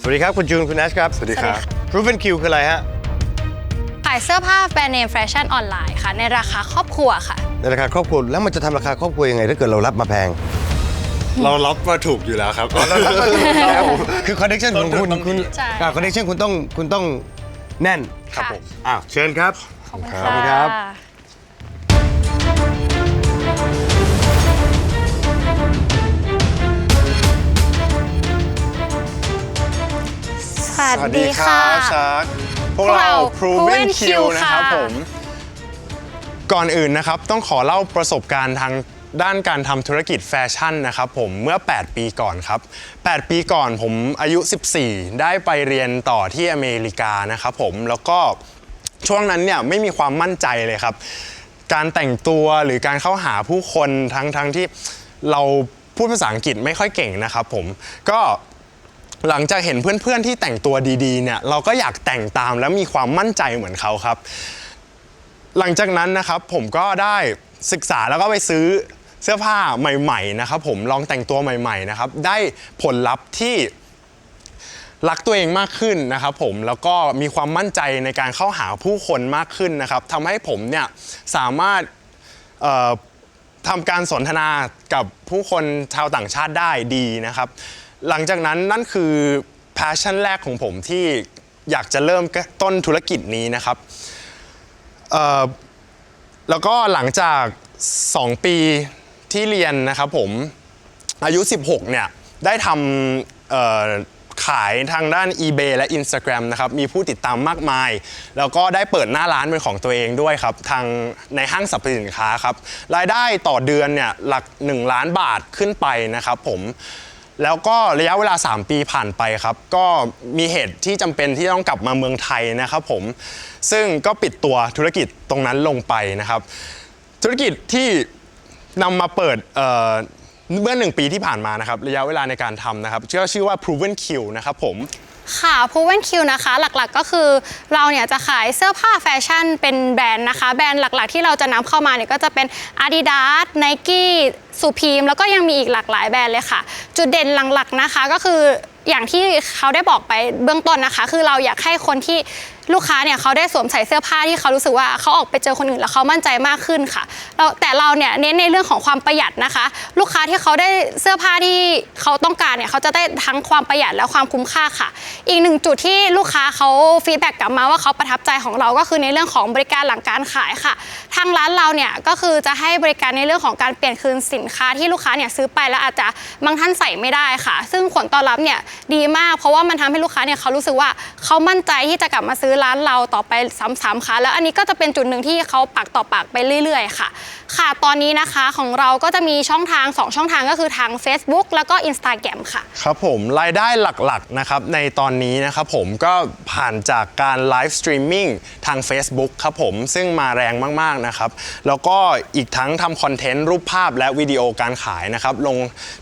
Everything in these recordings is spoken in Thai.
สวัสดีครับ คุณจูน คุณแอชครับสวัสดีครับ Proven Q คืออะไรฮะ ขายเสื้อผ้าแบรนด์เนมแฟชั่นออนไลน์ค่ะ ในราคาครอบครัวค่ะ ในราคาครอบครัวแล้วมันจะทำราคาครอบครัวยังไง ถ้าเกิดเรารับมาแพง เรารับมาถูกอยู่แล้วครับ คือคอนเนคชั่นของคุณต้นทุนต้องคุณมีใช่ คอนเนคชั่นคุณต้องคุณต้องแน่นครับผมอ้าวเชิญครับ ขอบคุณขอบคุณครับะ สวัสดีค่ะชาร์กพวกพวกเราเรา Proven Proven Q Q นะครับค่ะผม ก่อนอื่นนะครับต้องขอเล่าประสบการณ์ทางด้านการทำธุรกิจแฟชั่นนะครับผมเมื่อ 8 ปีก่อนครับ 8 ปีก่อนผมอายุ 14 ได้ไปเรียนต่อที่อเมริกานะครับผมแล้วก็ช่วงนั้นเนี่ยไม่มีความมั่นใจเลยครับ การแต่งตัวหรือการเข้าหาผู้คนทั้งทั้งที่เราพูดภาษาอังกฤษไม่ค่อยเก่งนะครับผมก็ หลังจากเห็นเพื่อนๆที่แต่งตัวดีๆเนี่ยเราก็อยากแต่งตามแล้วมีความมั่นใจเหมือนเขาครับ หลังจากนั้นนะครับผมก็ได้ศึกษาแล้วก็ไปซื้อเสื้อผ้าใหม่ๆนะครับผมลองแต่งตัวใหม่ๆนะครับได้ผลลัพธ์ที่รักตัวเองมากขึ้นนะครับผมแล้วก็มีความมั่นใจในการเข้าหาผู้คนมากขึ้นนะครับทำให้ผมเนี่ยสามารถทำการสนทนากับผู้คนชาวต่างชาติได้ดีนะครับ หลังจากนั้นนั่นคือ passion แรกของผมที่อยากจะเริ่มต้นธุรกิจนี้นะครับแล้วก็หลังจาก 2 ปีที่เรียนนะครับผมอายุ 16 เนี่ย ได้ทำขายทางด้าน eBay และ Instagram นะครับ มีผู้ติดตามมากมาย แล้วก็ได้เปิดหน้าร้านเป็นของตัวเองด้วยครับ ทางในห้างสรรพสินค้าครับ รายได้ต่อเดือนเนี่ย หลัก 1 ล้านบาทขึ้นไปนะครับผม แล้วก็ระยะเวลา 3 ปีผ่านไปครับ ก็มีเหตุที่จำเป็นที่ต้องกลับมาเมืองไทยนะครับผม ซึ่งก็ปิดตัวธุรกิจตรงนั้นลงไปนะครับ ธุรกิจที่นำมาเปิดเอ่อเมื่อหนึ่งปีที่ผ่านมานะครับ ระยะเวลาในการทำนะครับชื่อชื่อว่า proven Q นะครับผม ค่ะ Proven Q นะคะ หลักๆก็คือเราเนี่ยจะขายเสื้อผ้าแฟชั่นเป็นแบรนด์นะคะ แบรนด์หลักๆที่เราจะนำเข้ามาเนี่ยก็จะเป็น Adidas Nike Supreme แล้วก็ยังมีอีกหลากหลายแบรนด์เลยค่ะ จุดเด่นหลักๆนะคะก็คืออย่างที่เขาได้บอกไปเบื้องต้นนะคะ คือเราอยากให้คนที่ ลูกค้าเนี่ยเขาได้สวมใส่เสื้อผ้าที่เขารู้สึกว่าเขาออกไปเจอคนอื่นแล้วเขามั่นใจมากขึ้นค่ะเราแต่เราเนี่ยเน้นในเรื่องของความประหยัดนะคะ ลูกค้าที่เขาได้เสื้อผ้าที่เขาต้องการเนี่ยเขาจะได้ทั้งความประหยัดและความคุ้มค่าค่ะ อีกหนึ่งจุดที่ลูกค้าเขาฟีดแบ็กกลับมาว่าเขาประทับใจของเราก็คือในเรื่องของบริการหลังการขายค่ะ ทางร้านเราเนี่ยก็คือจะให้บริการในเรื่องของการเปลี่ยนคืนสินค้าที่ลูกค้าเนี่ยซื้อไปแล้วอาจจะบางท่านใส่ไม่ได้ค่ะ ซึ่งผลตอบรับเนี่ยดีมาก เพราะว่ามันทำให้ลูกค้าเนี่ยเขารู้สึกว่าเขามั่นใจที่จะกลับมาซื้อร้านเราต่อไปซ้ำๆค่ะ แล้วอันนี้ก็จะเป็นจุดหนึ่งที่เขาปากต่อปากไปเรื่อย ๆ ค่ะ ค่ะตอนนี้นะคะของเราก็จะมีช่องทาง 2 ช่องทางก็คือทาง Facebook แล้วก็ Instagram ค่ะ ครับผมรายได้หลักๆนะครับในตอนนี้นะครับผมก็ผ่านจากการไลฟ์สตรีมมิ่งทาง Facebook ครับผมซึ่งมาแรงมากๆนะครับแล้วก็อีกทั้งทำคอนเทนต์รูปภาพและวิดีโอการขายนะครับลง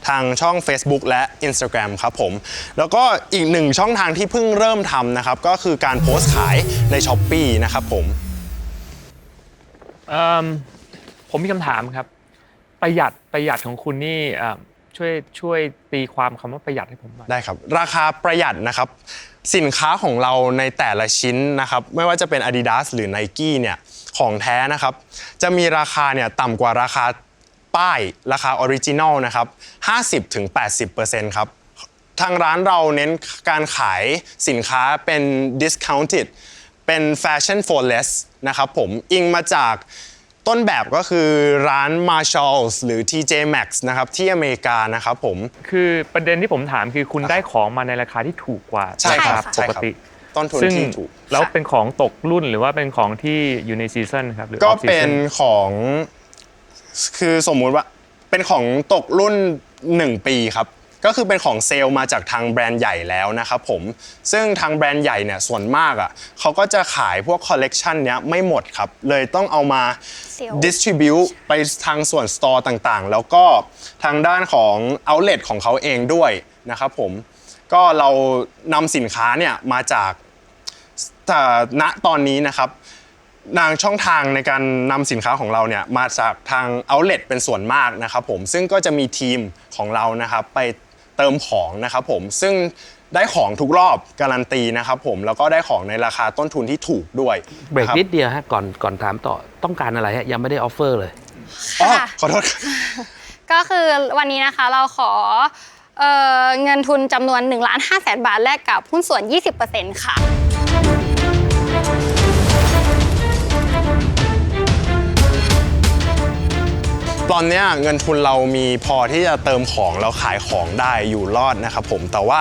ทางช่อง Facebook และ Instagram ครับผมแล้วก็อีกหนึ่งช่องทางที่เพิ่งเริ่มทำนะครับก็คือการโพสต์ขายใน s h อ p e e นะครับผม เอิ่มผมมีคำถามครับ ประหยัดประหยัดของคุณนี่เอิ่มช่วยช่วยตีความคำว่าประหยัดให้ผมหน่อย ได้ครับราคาประหยัดนะครับสินค้าของเราในแต่ละชิ้นนะครับไม่ว่าจะเป็น Adidas หรือ Nike เนี่ยของแท้นะครับจะมีราคาเนี่ยต่ำกว่าราคาป้ายราคาออริจินอลนะครับ 50-80%ครับ ทางร้านเราเน้นการขายสินค้าเป็น discounted เป็น fashion for less นะครับผมอิงมาจากต้นแบบก็คือร้าน Marshalls หรือ TJ Maxx นะครับที่อเมริกานะครับผม คือประเด็นที่ผมถามคือคุณได้ของมาในราคาที่ถูกกว่าใช่ครับราคาใช่ปครับ กติ ต้นทุนซึ่งที่ถูก แล้วเป็นของตกรุ่นหรือว่าเป็นของที่อยู่ในซีซันครับหรือ ก็ off season เป็นของคือสมมุติว่าเป็นของตกรุ่น 1 ปีครับ ก็คือเป็นของเซลล์มาจากทางแบรนด์ใหญ่แล้วนะครับผม ซึ่งทางแบรนด์ใหญ่เนี่ยส่วนมากอะเขาก็จะขายพวกคอลเลกชันเนี้ยไม่หมดครับ เลยต้องเอามา Sale distribute ไปทางส่วนสตอร์ต่างๆ แล้วก็ทางด้านของ outlet ของเขาเองด้วยนะครับผม ก็เรานำสินค้าเนี่ยมาจากแต่ณตอนนี้นะครับนางช่องทางในการนำสินค้าของเราเนี่ยมาจากทาง outlet เป็นส่วนมากนะครับผมซึ่งก็จะมีทีมของเรานะครับไป เติมของนะครับผมซึ่งได้ของทุกรอบการันตีนะครับผมแล้วก็ได้ของในราคาต้นทุนที่ถูกด้วยเบรกนะคนิดเดียวฮะก่อนก่อนถามต่อต้องการอะไรฮะยังไม่ได้ออฟเฟอร์เลยอ๋อค่ะขอโทษครับก็คือวันนี้นะคะเราขอเอ่อเงินทุนจำนวน1ล้าน5แสนบาทแลกกับหุ้นส่วน 20%ค่ะ ตอนเนี้ยเงินทุนเรามีพอที่จะเติมของแล้วขายของได้อยู่รอดนะครับผมแต่ว่า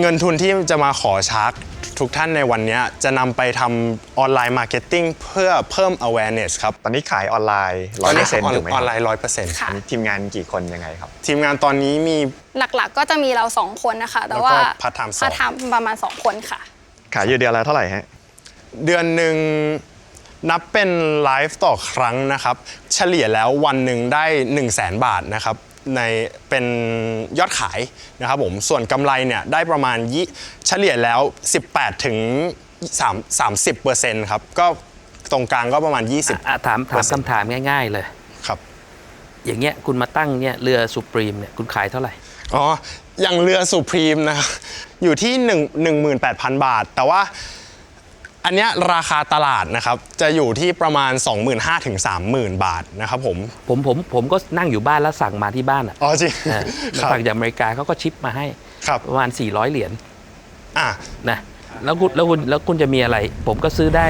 เงินทุนที่จะมาขอชาร์จทุกท่านในวันเนี้ยจะนำไปทำออนไลน์มาร์เก็ตติ้งเพื่อเพิ่ม awareness ครับ ตอนนี้ขายออนไลน์ร้อยเปอร์เซ็นต์ถูกไหมอคอนไลรับน์ร้อยเปอร์เซ็นต์ค่ะอันนี้ทีมงานกี่คนยังไงครับ ทีมงานตอนนี้มีหลักๆ ก็จะมีเรา 2 คนนะคะ แต่แล้วก็ว่า part-time สองพาร์ทไทม์ประมาณ 2 คนค่ะ ขายอยู่เดือนละเท่าไหร่ฮะ เดือนหนึ่ง นับเป็นไลฟ์ต่อครั้งนะครับ เฉลี่ยแล้ววันหนึ่งได้ 1 0 0 0 0แสนบาทนะครับในเป็นยอดขายนะครับผมส่วนกำไรเนี่ยได้ประมาณยี่เฉลี่ยแล้ว 18ถึง3 30เปอร์เซ็นต์ครับก็ตรงกลางก็ประมาณ 20 อะถามถามคำถามง่าย ๆ เลย ครับ อย่างเงี้ยคุณมาตั้งเนี่ยเรือสุปรีมเนี่ยคุณขายเท่าไหร่ อ๋ออย่างเรือสุพรีมนะครับอยู่ที่ 1 18,000 บาท แต่ว่า อันเนี้ยราคาตลาดนะครับจะอยู่ที่ประมาณ 25,000ถึง30,000 บาทนะครับผม ผมผมผมก็นั่งอยู่บ้านแล้วสั่งมาที่บ้านอะอ๋อจริงเออคแล้วรับฝั่งจากอเมริกาเขาก็ชิปมาให้ครับประมาณ 400 เหรียญอะนะแล้วคุณแล้วคุณแล้วคุณจะมีอะไร ผมก็ซื้อได้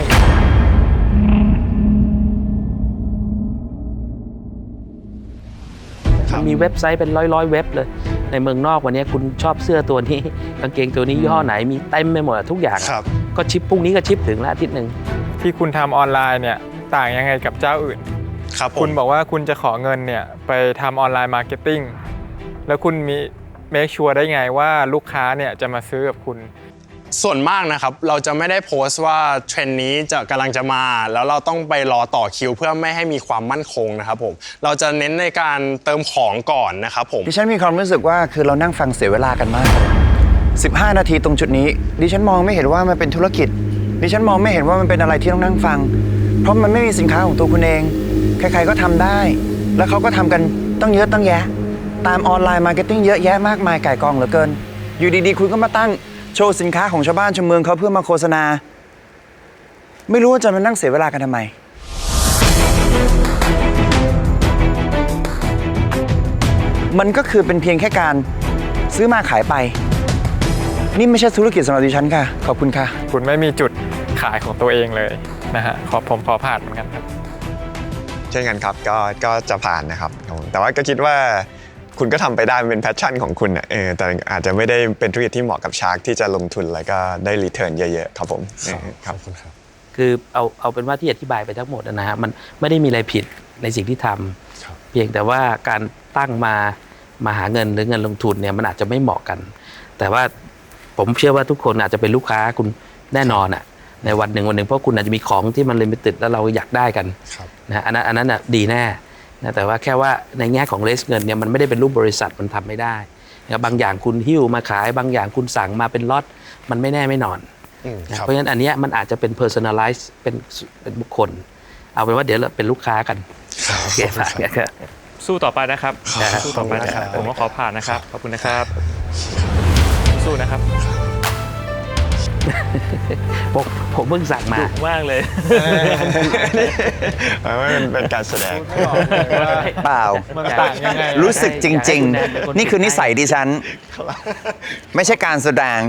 ครับมีเว็บไซต์เป็นร้อยร้อยๆเว็บเลย ในเมืองนอกวันนี้คุณชอบเสื้อตัวนี้กางเกงตัวนี้ยี่ห้อไหนมีเต็มไปหมดอะทุกอย่างอะครับ ก็ชิปพรุ่งนี้ก็ชิปถึงแล้วอาทิตย์หนึ่งที่คุณทำออนไลน์เนี่ยต่างยังไงกับเจ้าอื่น ครับผคุมณบอกว่าคุณจะขอเงินเนี่ยไปทำออนไลน์มาร์เก็ตติ้งแล้วคุณมีเมคชัวร์ได้ไงว่าลูกค้าเนี่ยจะมาซื้อกับคุณส่วนมากนะครับ เราจะไม่ได้โพสต์ว่าเทรนด์นี้จะกำลังจะมา แล้วเราต้องไปรอต่อคิว เพื่อไม่ให้มีความมั่นคงนะครับผมเราจะเน้นในการเติมของก่อนนะครับผมดิฉันมีความรู้สึกว่าคือเรานั่งฟังเสียเวลากันมาก 15 นาทีตรงจุดนี้ ดิฉันมองไม่เห็นว่ามันเป็นธุรกิจ ดิฉันมองไม่เห็นว่ามันเป็นอะไรที่ต้องนั่งฟัง เพราะมันไม่มีสินค้าของตัวคุณเอง ใครๆก็ทำได้ แล้วเขาก็ทำกันต้องเยอะต้องแยะ ตามออนไลน์มาร์เก็ตติ้งเยอะแยะมากมายไก่กองเหลือเกิน อยู่ดีๆ คุณก็มาตั้งโชว์สินค้าของชาวบ้านชาวเมืองเขาเพื่อมาโฆษณา ไม่รู้ว่าจะมานั่งเสียเวลากันทำไม มันก็คือเป็นเพียงแค่การซื้อมาขายไป นี่ไม่ใช่ธุรกิจสำหรับดิฉันค่ะ ขอบคุณค่ะ คุณไม่มีจุดขายของตัวเองเลยนะฮะขอผมขอผ่านเหมือนกันครับ เช่นกันครับก็ก็จะผ่านนะครับครับผมแต่ว่าก็คิดว่าคุณก็ทำไปได้มันเป็นแพชชั่นของคุณอะเออแต่อาจจะไม่ได้เป็นธุรกิจที่เหมาะกับชาร์กที่จะลงทุนแล้วก็ได้รีเทิร์นเยอะๆครับผมเออครับ คือเอาเอาเป็นว่าที่อธิบายไปทั้งหมดนะฮะมันไม่ได้มีอะไรผิดในสิ่งที่ทำเพียงแต่ว่าการตั้งมามาหาเงินหรือเงินลงทุนเนี่ยมันอาจจะไม่เหมาะกัน แต่ว่า ผมเชื่อว่าทุกคนอาจจะเป็นลูกค้าคุณแน่นอนอะในวันหนึ่งวันหนึ่งเพราะคุณอาจจะมีของที่มันลิมิต็ดแล้วเราอยากได้กันครับนะฮะอันนั้นอันนั้นอะดีแน่นะแต่ว่าแค่ว่าในแง่ของเลสเงินเนี่ยมันไม่ได้เป็นรูปบริษัทมันทำไม่ได้นะบางอย่างคุณหิ้วมาขาย บางอย่างคุณสั่งมาเป็นล็อตมันไม่แน่ไม่นอนอืมนะครับเพราะฉะนั้นอันเนี้ยมันอาจจะเป็น personalize เป็นเป็นบุคคล เอาเป็นว่าเดี๋ยวเราเป็นลูกค้ากันโอเคผ่านกันครับสู้ต่อไปนะครับครับสู้ต่อไปนะครับขอบคุณครับ ผมก็ขอผ่านนะครับ ขอบคุณนะครับ สู้นะครับผมผมเพิ่งสั่งมาดุมากเลยเอาไว้เป็นเป็นการแสดง เปล่า มันต่างยังไง รู้สึกจริงอยากให้คุณแนนเป็นคนๆนี่คือนิสัยดิฉัน ไม่ใช่การแสดง